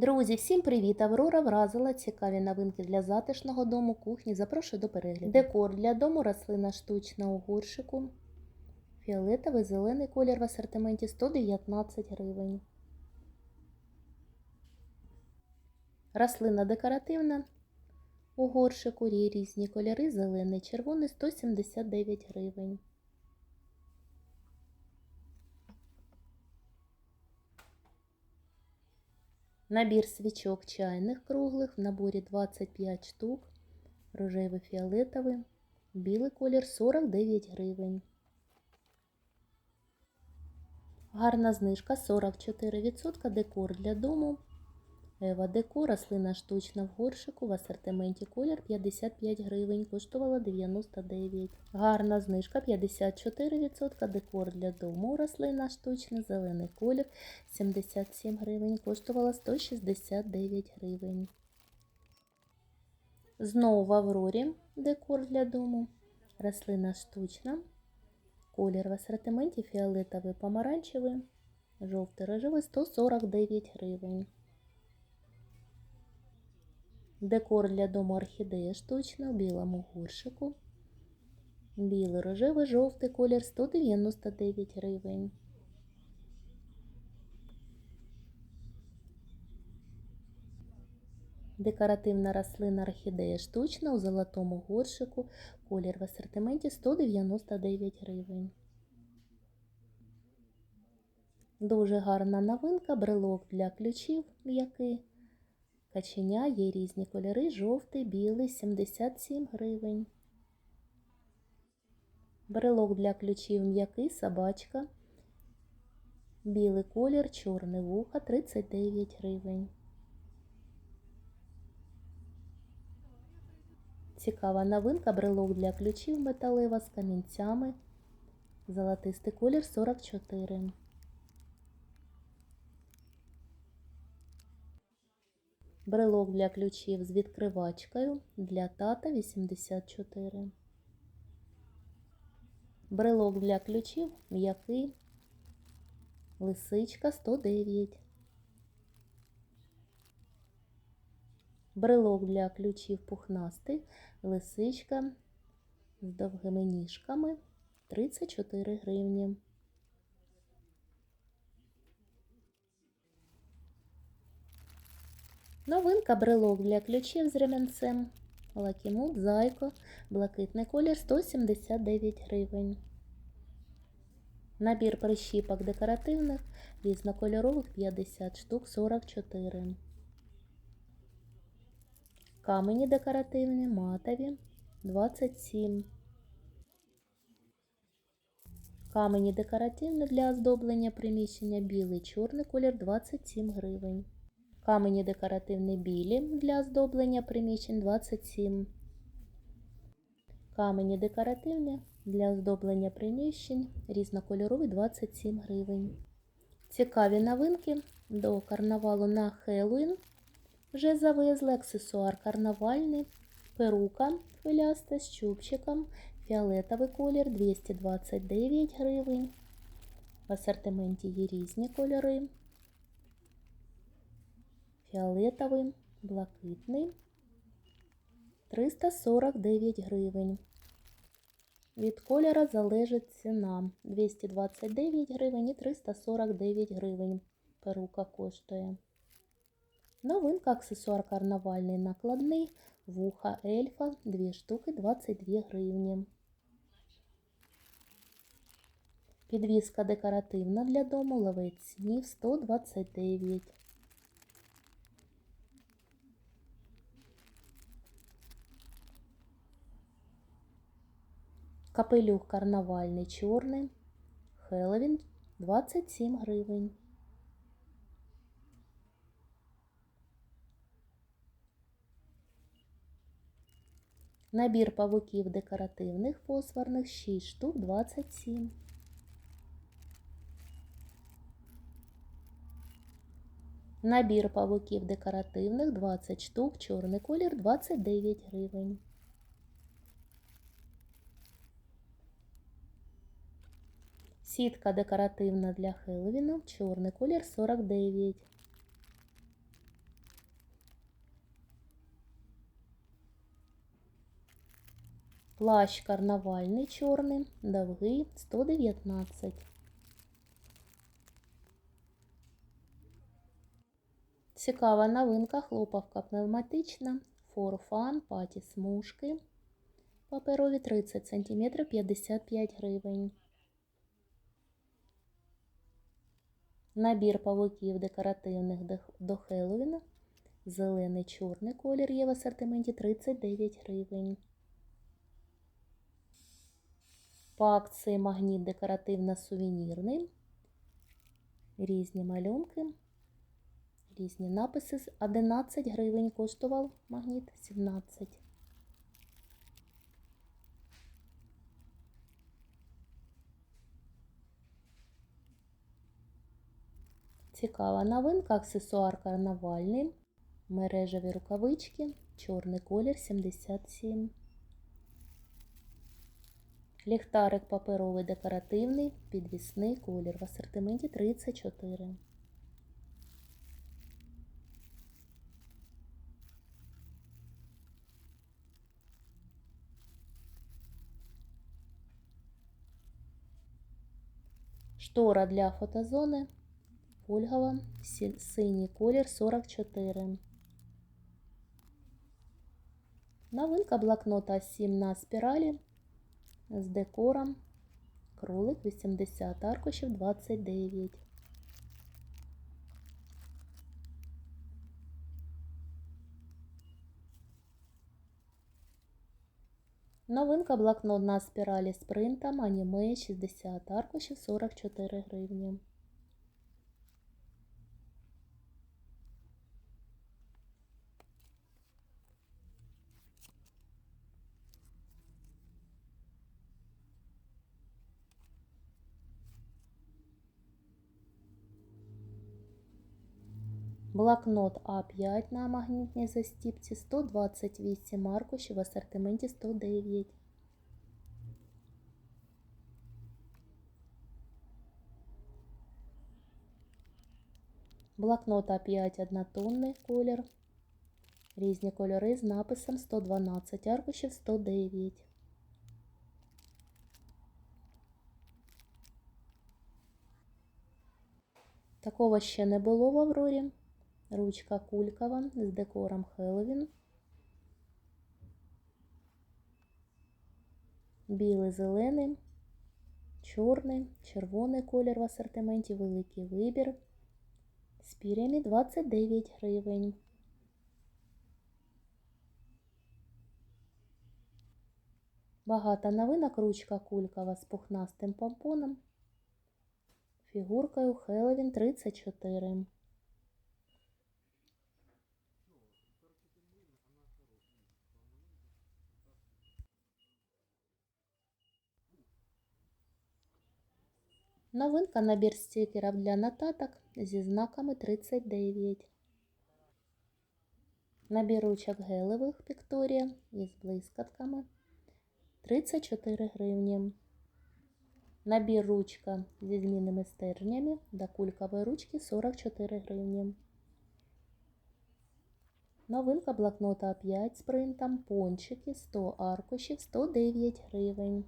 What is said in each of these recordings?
Друзі, всім привіт! Аврора вразила цікаві новинки для затишного дому, кухні. Запрошую до перегляду. Декор для дому, рослина штучна у горшику. Фіолетовий зелений колір в асортименті 119 гривень. Рослина декоративна. У горшику різні кольори, зелений, червоний 179 гривень. Набір свічок чайних круглих в наборі 25 штук, рожевий фіолетовий, білий колір 49 гривень. Гарна знижка 44% декор для дому. Ева Деко, рослина штучна в горшику в асортименті колір 55 гривень, коштувала 99. Гарна знижка 54%, декор для дому, рослина штучна, зелений колір 77 гривень, коштувала 169 гривень. Знову в Аврорі декор для дому, рослина штучна, колір в асортименті фіолетовий помаранчевий, жовтий рожевий 149 гривень. Декор для дому орхідея штучна в білому горшику. Білий, рожевий, жовтий колір 199 гривень. Декоративна рослина орхідея штучна у золотому горшику. Колір в асортименті 199 гривень. Дуже гарна новинка, брелок для ключів м'який. Каченя є різні кольори, жовтий, білий, 77 гривень. Брелок для ключів м'який, собачка. Білий колір, чорне вуха, 39 гривень. Цікава новинка, брелок для ключів металева з камінцями. Золотистий колір 44. Брелок для ключів з відкривачкою для тата 84. Брелок для ключів м'який. Лисичка 109. Брелок для ключів пухнастий. Лисичка з довгими ніжками 34 гривні. Новинка брелок для ключів з ремінцем. Лакімут, зайко, блакитний колір 179 гривень. Набір прищіпок декоративних, різнокольорових 50 штук 44. Камені декоративні, матові 27. Камені декоративні для оздоблення приміщення білий, чорний колір 27 гривень. Камені декоративні білі для оздоблення приміщень 27. Камені декоративні для оздоблення приміщень різнокольорові 27 гривень. Цікаві новинки до карнавалу на Хеллоуін. Вже завезли аксесуар карнавальний, перука хвиляста з чубчиком, фіолетовий колір 229 гривень. В асортименті є різні кольори фіолетовий, блакитний 349 гривень. Від кольора залежить ціна 229 гривень і 349 гривень. Перука коштує. Новинка аксесуар карнавальний накладний, вуха ельфа, 2 штуки 22 гривні. Підвіска декоративна для дому, ловець снів 129 Капелюх карнавальний чорний. Хеллоуін 27 гривень. Набір павуків декоративних фосфорних 6 штук 27. Набір павуків декоративних 20 штук, чорний колір 29 гривень. Сітка декоративна для Хелловіна, чорний колір 49. Плащ карнавальний чорний, довгий 119. Цікава новинка хлопавка пневматична, форфан, паті смужки. Паперові 30 см 55 гривень. Набір павуків декоративних до- Хеллоуіна. Зелений чорний колір є в асортименті 39 гривень. По акції магніт декоративно-сувенірний. Різні малюнки, різні написи. З 11 гривень коштував магніт 17. Цікава новинка, аксесуар карнавальний, мережеві рукавички, чорний колір 77. Ліхтарик паперовий декоративний, підвісний колір в асортименті 34. Штора для фотозони фольгова, сі- синій колір 44. Новинка блокнота 7 на спіралі з декором. Кролик 80 аркушів 29. Новинка блокнот на спіралі з принтом аніме 60 аркушів 44 гривні. Блокнот А5 на магнітній застіпці 128 аркушів в асортименті 109. Блокнот А5 однотонний колір. Різні кольори з написом 112 аркушів 109. Такого ще не було в Аврорі. Ручка кулькова з декором Хеллоуін. Білий, зелений, чорний, червоний колір в асортименті, великий вибір. З пір'ями 29 гривень. Багато новинок ручка кулькова з пухнастим помпоном. Фігуркою Хеллоуін 34. Новинка набір стікерів для нотаток зі знаками 39. Набір ручок гелевих Пікторія із блискавками 34 гривні. Набір ручка зі змінними стержнями до кулькової ручки 44 гривні. Новинка блокнота А5 з принтом, пончики 100 аркушів 109 гривень.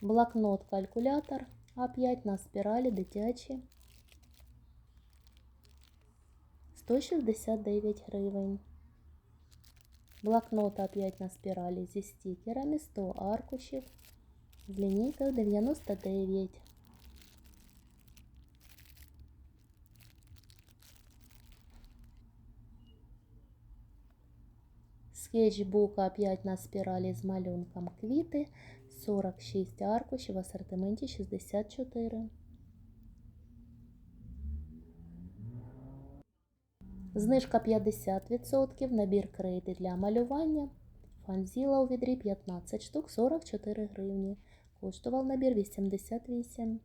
Блокнот калькулятор А5 на спіралі дитячі 169 гривень. Блокнот А5 на спіралі зі стікерами 100 аркушів з лінійкою 99. Скетчбук А5 на спіралі з малюнком квіти 46 аркушів в асортименті 64. Знижка 50%, набір крейди для малювання. Фанзіла у відрі 15 штук 44 гривні. Коштував набір 88.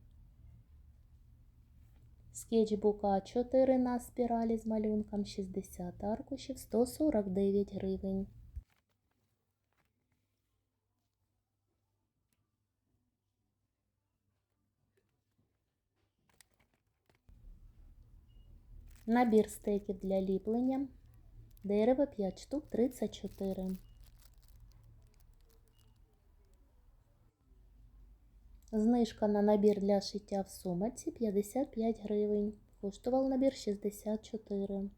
Скетчбук А4 на спіралі з малюнком 60 аркушів 149 гривень. Набір стеків для ліплення. Дерево 5 штук 34. Знижка на набір для шиття в сумочці 55 гривень. Коштував набір 64.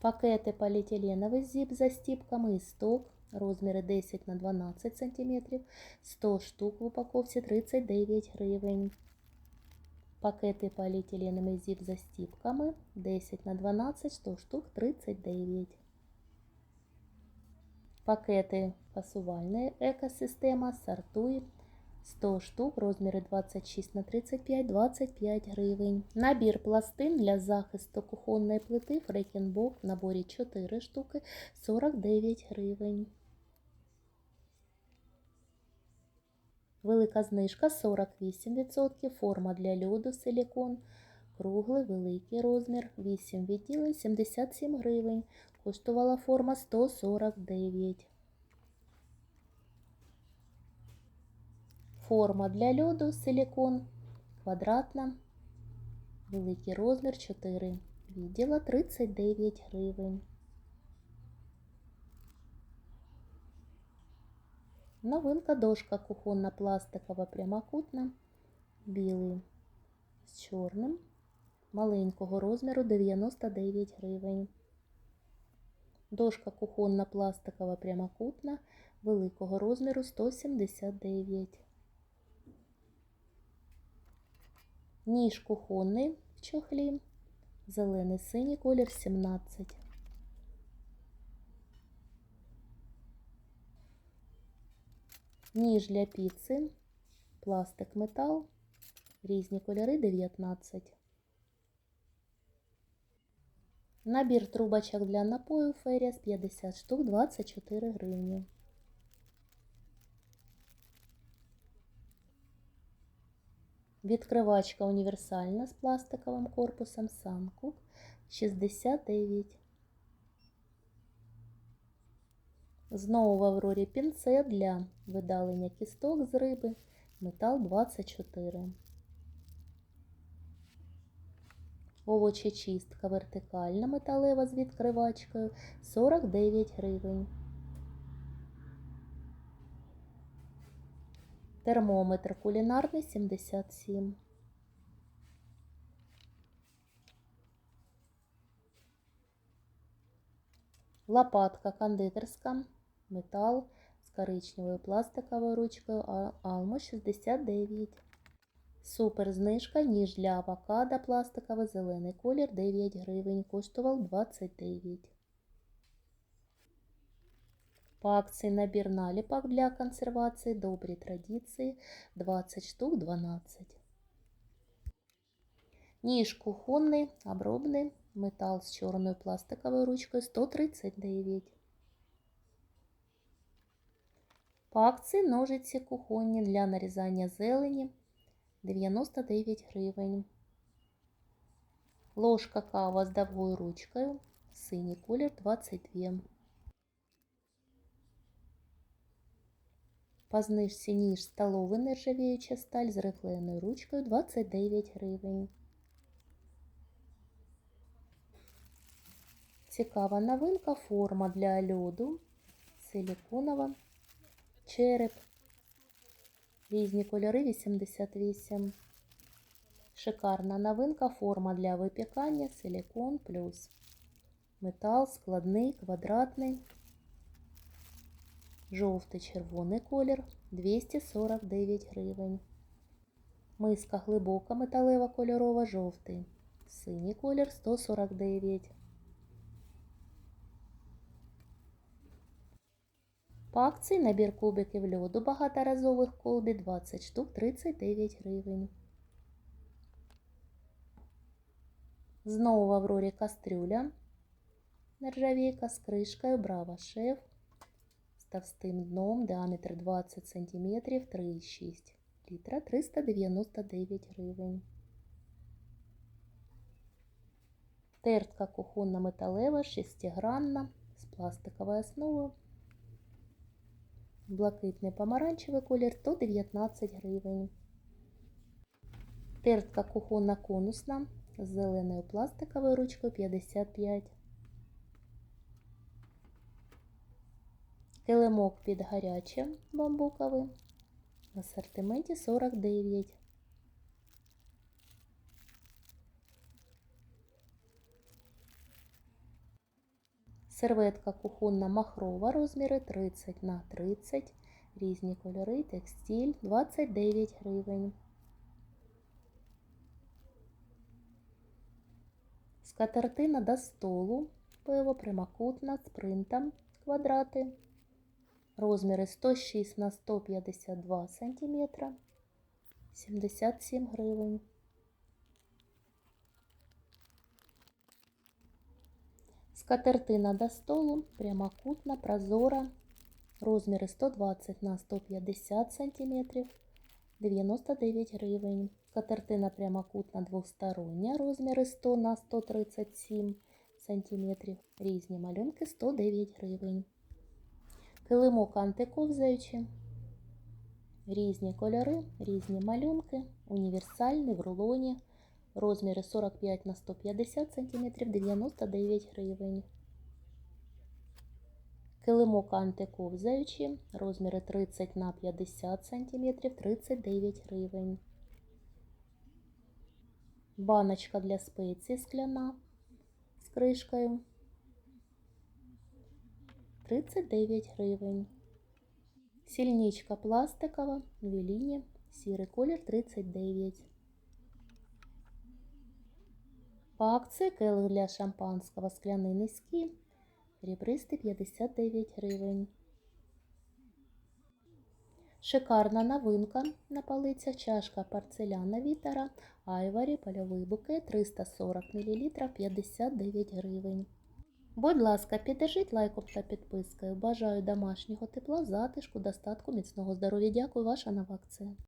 Пакети поліетиленовий зіп за стіпками і сток. Розміри 10 на 12 см. 100 штук в упаковці 39 гривень. Пакети поліетиленовий зіп за стіпками 10 на 12, 100 штук 39. Пакети пасувальної екосистема сортує 100 штук, розміри 26 на 35, 25 гривень. Набір пластин для захисту кухонної плити Фрейкенбок в наборі 4 штуки 49 гривень. Велика знижка 48%. Форма для льоду силікон. Круглий великий розмір 8 відділень 77 гривень. Коштувала форма 149. Форма для льоду силікон квадратна. Великий розмір 4 відділа 39 гривень. Новинка дошка кухонна пластикова прямокутна, білий з чорним, маленького розміру 99 гривень. Дошка кухонна пластикова прямокутна, великого розміру 179. Ніж кухонний в чохлі, зелений синій колір 17. Ніж для піци, пластик метал, різні кольори 19. Набір трубочок для напою Феріас 50 штук 24 гривні. Відкривачка універсальна з пластиковим корпусом Санкук 69. Знову в Аврорі пінцет для видалення кісток з риби. Метал 24. Овочечистка вертикальна металева з відкривачкою 49 гривень. Термометр кулінарний 77. Лопатка кондитерська, метал з коричневою пластиковою ручкою Almo 69. Супер знижка, ніж для авокадо пластиковий зелений колір 9 гривень, коштував 29. По акції набір наліпок для консервації добрі традиції 20 штук 12. Ніж кухонний, обробний, метал з чорною пластиковою ручкою 139. По акції ножиці кухонні для нарізання зелені 99 гривень. Ложка кава з довгою ручкою, синій колір 22. По знижці ніж столовий нержавіюча сталь з рифленою ручкою 29 гривень. Цікава новинка форма для льоду, силіконова, череп. Різні кольори 88. Шикарна новинка форма для випікання, силікон плюс. Метал складний, квадратний. Жовтий червоний колір 249 гривень. Миска глибока металева кольорова жовтий. Синій колір 149. По акції набір кубиків льоду багаторазових колбі 20 штук 39 гривень. Знову в Аврорі кастрюля. Нержавійка з кришкою Браво Шеф з товстим дном, діаметр 20 см, 3,6 літра 399 гривень. Тертка кухонна металева, шестигранна з пластиковою основою. Блакитний помаранчевий колір 119 гривень. Тертка кухонна конусна з зеленою пластиковою ручкою 55. Килимок під гаряче бамбуковий в асортименті 49. Серветка кухонна махрова розміри 30 на 30, різні кольори, текстиль 29 гривень. Скатертина до столу, пиво прямокутна з принтом, квадрати, розміри 106 на 152 см, 77 гривень. Скатертина до столу, прямокутна, прозора, розміри 120 на 150 см, 99 гривень. Скатертина прямокутна двостороння, розміри 100 на 137 см, різні малюнки 109 гривень. Килимок антиковзаючий, різні кольори, різні малюнки, універсальний в рулоні. Розміри 45 на 150 см 99 гривень. Килимок антиковзаючий, розміри 30 на 50 см 39 гривень. Баночка для спецій скляна з кришкою 39 гривень. Сільничка пластикова в лінії, сірий колір 39 По акції келих для шампанського скляний низький, ребристий 59 гривень. Шикарна новинка на полицях чашка порцеляна Вітера, Айварі, польовий букет 340 мл 59 гривень. Будь ласка, піддержіть лайком та підпискою. Бажаю домашнього тепла, затишку, достатку, міцного здоров'я. Дякую, ваша нова акція.